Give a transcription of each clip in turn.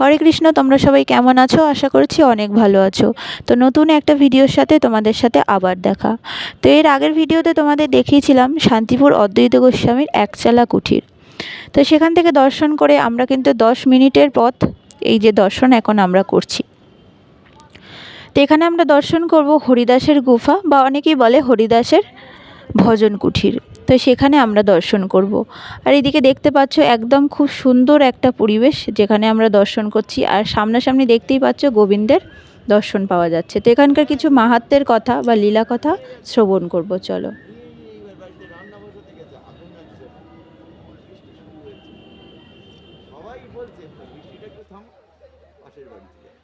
হরে কৃষ্ণ, তোমরা সবাই কেমন আছো? আশা করছি অনেক ভালো আছো। তো নতুন একটা ভিডিওর সাথে তোমাদের সাথে আবার দেখা। তো এর আগের ভিডিওতে তোমাদের দেখিয়েছিলাম শান্তিপুর অদ্বৈত গোস্বামীর একচালা কুঠির। তো সেখান থেকে দর্শন করে আমরা কিন্তু দশ মিনিটের পথ, এই যে দর্শন এখন আমরা করছি। তো এখানে আমরা দর্শন করব হরিদাসের গুফা, বা অনেকেই বলে হরিদাসের ভজন কুঠির। তো সেখানে আমরা দর্শন করব। আর এদিকে দেখতে পাচ্ছ একদম খুব সুন্দর একটা পরিবেশ যেখানে আমরা দর্শন করছি। আর সামনাসামনি দেখতেই পাচ্ছ গোবিন্দের দর্শন পাওয়া যাচ্ছে। তো এখানকার কিছু মাহাত্মের কথা বা লীলা কথা শ্রবণ করব, চলো। বাড়িতে সবাই বলছে বৃষ্টিটা একটু থাম পাশের বাড়িতে যায়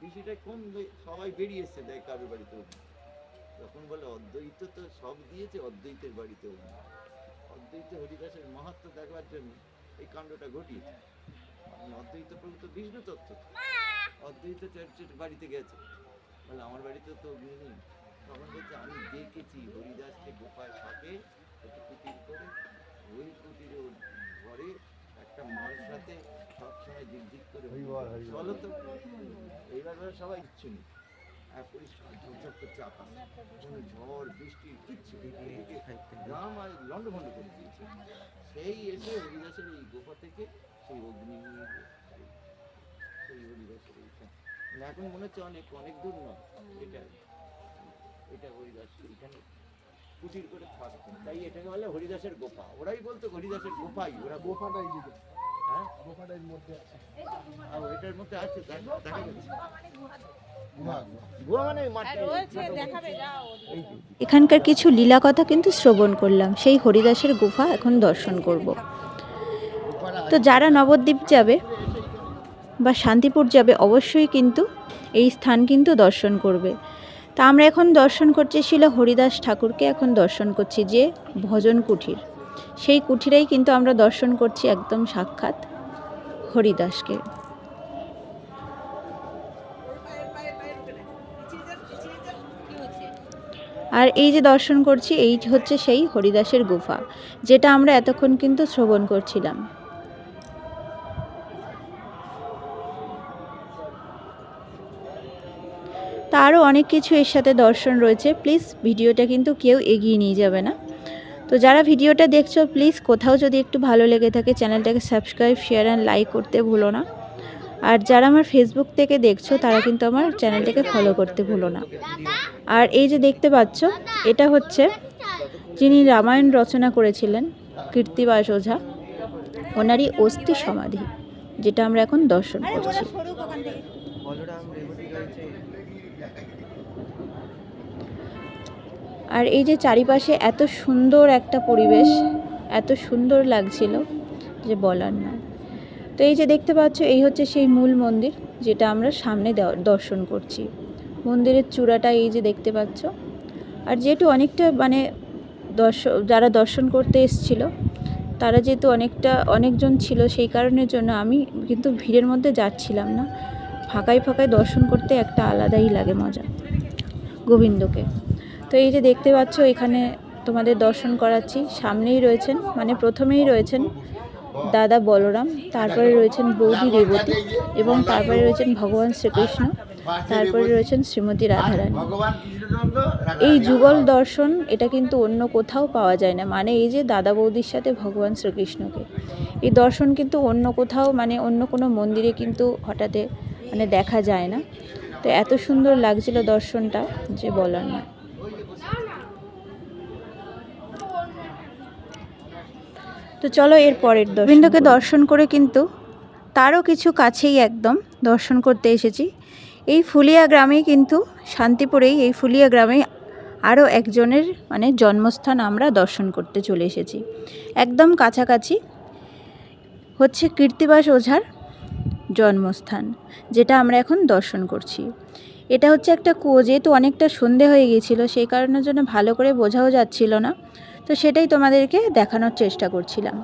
বৃষ্টিটা কমবে সবাই বেরিয়ে দেখ কারোর বাড়িতে তখন বলে, অদ্বৈত তো সব দিয়েছে, অদ্বৈতের বাড়িতেও নেই। অদ্বৈত হরিদাসের মাহাত্ম দেখবার জন্য এই কাণ্ডটা ঘটিয়েছে। আপনি অদ্বৈত প্রভু তো বিষ্ণু তত্ত্ব অদ্বৈত চার্চের বাড়িতে গেছে। বলে আমার বাড়িতে তো নেই। তখন বলছে আমি দেখেছি হরিদাসকে গোপায় থাকে একটু কুটির করে। ওই কুটিরে ঘরে একটা মার সাথে সবসময় দিক দিক করে চলো তো। এইবার সবাই ইচ্ছে নেই আর ঝড় গ্রাম আর সেই হরিদাসের গোপা এখন মনে হচ্ছে অনেক অনেক দূর নয় এটা এটা হরিদাস এখানে কুটির করে থাকতেন তাই এটাকে বলে হরিদাসের গোপা ওরাই বলতো হরিদাসের গোপাই ওরা গোপা গোফাটাই দিকে হ্যাঁ গোফাটার মধ্যে এটার মধ্যে আছে দেখা মানে মাটি এই যে এখানকার কিছু লীলা কথা কিন্তু শ্রবণ করলাম। সেই হরিদাসের গুফা এখন দর্শন করব। তো যারা নবদ্বীপ যাবে বা শান্তিপুর যাবে অবশ্যই কিন্তু এই স্থান কিন্তু দর্শন করবে। তা আমরা এখন দর্শন করছি ছিল হরিদাস ঠাকুরকে এখন দর্শন করছি যে ভজন কুঠির। সেই কুঠিরেই কিন্তু আমরা দর্শন করছি একদম সাক্ষাৎ হরিদাসকে। আর এই যে দর্শন করছি, এই হচ্ছে সেই হরিদাসের গুফা, যেটা আমরা এতক্ষণ কিন্তু শ্রবণ করছিলাম। তা আরও অনেক কিছু এর সাথে দর্শন রয়েছে, প্লিজ ভিডিওটা কিন্তু কেউ এগিয়ে নিয়ে যাবে না। তো যারা ভিডিওটা দেখছ, প্লিজ কোথাও যদি একটু ভালো লেগে থাকে, চ্যানেলটাকে সাবস্ক্রাইব, শেয়ার অ্যান্ড লাইক করতে ভুলো না। আর যারা আমার ফেসবুক থেকে দেখছ, তারা কিন্তু আমার চ্যানেলটাকে ফলো করতে ভুলো না। আর এই যে দেখতে পাচ্ছ এটা হচ্ছে যিনি রামায়ণ রচনা করেছিলেন কীর্তিবাস ওঝা ওনারই অস্থি সমাধি যেটা আমরা এখন দর্শন করছি। আর এই যে চারিপাশে এত সুন্দর একটা পরিবেশ এত সুন্দর লাগছিল যে বলার নয়। তো এই যে দেখতে পাচ্ছ এই হচ্ছে সেই মূল মন্দির যেটা আমরা সামনে দর্শন করছি। মন্দিরের চূড়াটা এই যে দেখতে পাচ্ছ। আর যেহেতু অনেকটা মানে দর্শ, যারা দর্শন করতে এসছিল, তারা যেহেতু অনেকটা, অনেকজন ছিল সেই কারণের জন্য আমি কিন্তু ভিড়ের মধ্যে যাচ্ছিলাম না। ফাঁকায় ফাঁকায় দর্শন করতে একটা আলাদাই লাগে মজা, গোবিন্দকে। তো এই যে দেখতে পাচ্ছ, এখানে তোমাদের দর্শন করাচ্ছি। সামনেই রয়েছেন মানে প্রথমেই রয়েছেন দাদা বলরাম, তারপরে রয়েছেন বৌদি রেবতী এবং তারপরে রয়েছেন ভগবান শ্রীকৃষ্ণ। তারপরে রয়েছেন শ্রীমতী রাধারানী। এই যুগল দর্শন এটা কিন্তু অন্য কোথাও পাওয়া যায় না। মানে এই যে দাদা বৌদির সাথে ভগবান শ্রীকৃষ্ণকে। এই দর্শন কিন্তু অন্য কোথাও মানে অন্য কোনো মন্দিরে কিন্তু হঠাৎ মানে দেখা যায় না। তো এত সুন্দর লাগছিল দর্শনটা যে বলার না তো চলো এর পরের গোবিন্দকে দর্শন করে কিন্তু তারও কিছু কাছেই একদম দর্শন করতে এসেছি। এই ফুলিয়া গ্রামেই কিন্তু, শান্তিপুরেই এই ফুলিয়া গ্রামে আরও একজনের মানে জন্মস্থান আমরা দর্শন করতে চলে এসেছি। একদম কাছাকাছি হচ্ছে কীর্তিবাস ওঝার জন্মস্থান, যেটা আমরা এখন দর্শন করছি। এটা হচ্ছে একটা কুয়ো, যেহেতু অনেকটা সন্ধে হয়ে গিয়েছিল, সেই কারণের জন্য ভালো করে বোঝাও যাচ্ছিল না। তো সেটাই তোমাদেরকে দেখানোর চেষ্টা করছিলাম।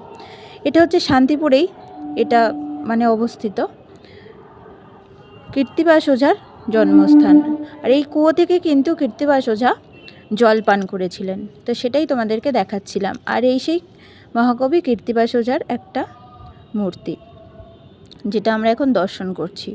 এটা হচ্ছে শান্তিপুরেই এটা মানে অবস্থিত। কীর্তিবাস ওঝার জন্মস্থান। আর এই কুয়ো থেকে কিন্তু কীর্তিবাস ওঝা জল পান করেছিলেন। তো সেটাই তোমাদেরকে দেখাচ্ছিলাম। আর এই সেই মহাকবি কীর্তিবাস ওঝার একটা মূর্তি, যেটা আমরা এখন দর্শন করছি।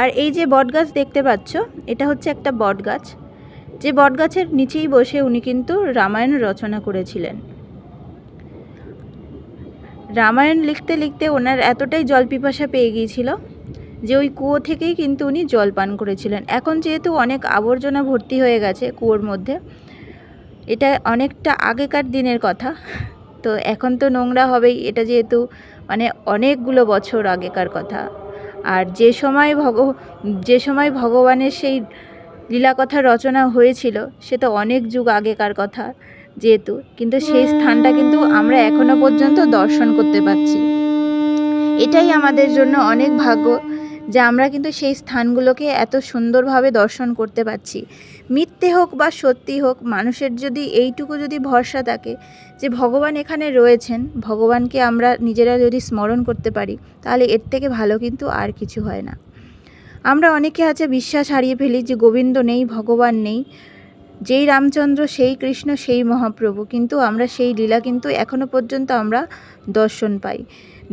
আর এই যে বটগাছ দেখতে পাচ্ছ, এটা হচ্ছে একটা বটগাছ। যে বটগাছের নিচেই বসে উনি কিন্তু রামায়ণ রচনা করেছিলেন। রামায়ণ লিখতে লিখতে ওনার এতটাই জল পিপাসা পেয়ে গিয়েছিল যে ওই কুয়ো থেকেই কিন্তু উনি জল পান করেছিলেন। এখন যেহেতু অনেক আবর্জনা ভর্তি হয়ে গেছে কুয়োর মধ্যে, এটা অনেকটা আগেকার দিনের কথা। তো এখন তো নোংরা হবেই, এটা যেহেতু মানে অনেকগুলো বছর আগেকার কথা। আর যে সময় ভগ, যে সময় ভগবানের সেই লীলাকথা রচনা হয়েছিল, সে তো অনেক যুগ আগেকার কথা যেহেতু, কিন্তু সেই স্থানটা কিন্তু আমরা এখনও পর্যন্ত দর্শন করতে পারছি। এটাই আমাদের জন্য অনেক ভাগ্য। যে আমরা কিন্তু সেই স্থানগুলোকে এত সুন্দরভাবে দর্শন করতে পারছি। মিথ্যে হোক বা সত্যি হোক, মানুষের যদি এইটুকু যদি ভরসা থাকে যে ভগবান এখানে রয়েছেন, ভগবানকে আমরা নিজেরা যদি স্মরণ করতে পারি, তাহলে এর থেকে ভালো কিন্তু আর কিছু হয় না। আমরা অনেকে আছে বিশ্বাস হারিয়ে ফেলি যে গোবিন্দ নেই, ভগবান নেই, যেই রামচন্দ্র, সেই কৃষ্ণ, সেই মহাপ্রভু, কিন্তু আমরা সেই লীলা কিন্তু এখনও পর্যন্ত আমরা দর্শন পাই।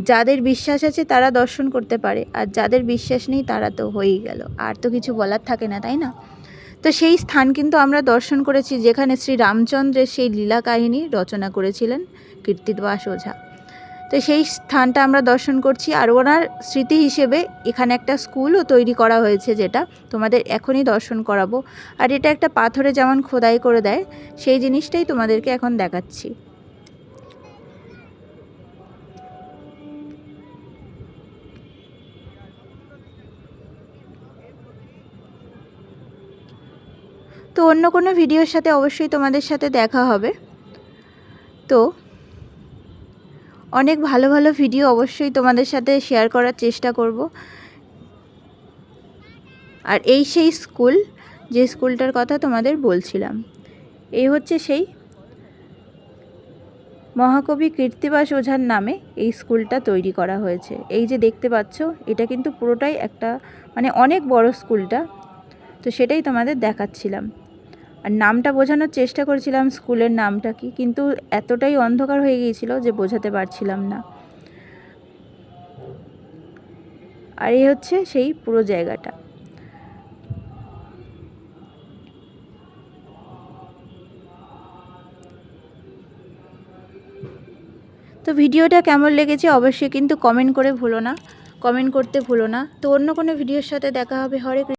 যাদের বিশ্বাস আছে তারা দর্শন করতে পারে, আর যাদের বিশ্বাস নেই তারা তো হয়েই গেল। আর তো কিছু বলার থাকে না, তাই না? তো সেই স্থান কিন্তু আমরা দর্শন করেছি, যেখানে শ্রী রামচন্দ্রের সেই লীলা কাহিনী রচনা করেছিলেন কীর্তিদাস ওঝা তো সেই স্থানটা আমরা দর্শন করছি, আর ওনার স্মৃতি হিসেবে এখানে একটা স্কুলও তৈরি করা হয়েছে যেটা তোমাদের এখনই দর্শন করাবো। আর এটা একটা পাথরে যেমন খোদাই করে দেয়, সেই জিনিসটাই তোমাদেরকে এখন দেখাচ্ছি। তো অন্য কোনো ভিডিওর সাথে অবশ্যই তোমাদের সাথে দেখা হবে। তো অনেক ভালো ভালো ভিডিও অবশ্যই তোমাদের সাথে শেয়ার করার চেষ্টা করব। আর এই সেই স্কুল, যে স্কুলটার কথা তোমাদের বলছিলাম, এই হচ্ছে সেই মহাকবি কীর্তিবাস ওঝার নামে এই স্কুলটা তৈরি করা হয়েছে। এই যে দেখতে পাচ্ছ, এটা কিন্তু পুরোটাই একটা মানে অনেক বড় স্কুলটা, তো সেটাই তোমাদের দেখাচ্ছিলাম। আর নামটা বোঝানোর চেষ্টা করেছিলাম স্কুলের নামটা কি, কিন্তু এতটাই অন্ধকার হয়ে গিয়েছিল যে বোঝাতে পারছিলাম না। আর এই হচ্ছে সেই পুরো জায়গাটা। তো ভিডিওটা কেমন লেগেছে অবশ্যই কিন্তু কমেন্ট করে ভুলো না, কমেন্ট করতে ভুলো না। তো অন্য কোনো ভিডিওর সাথে দেখা হবে। হরে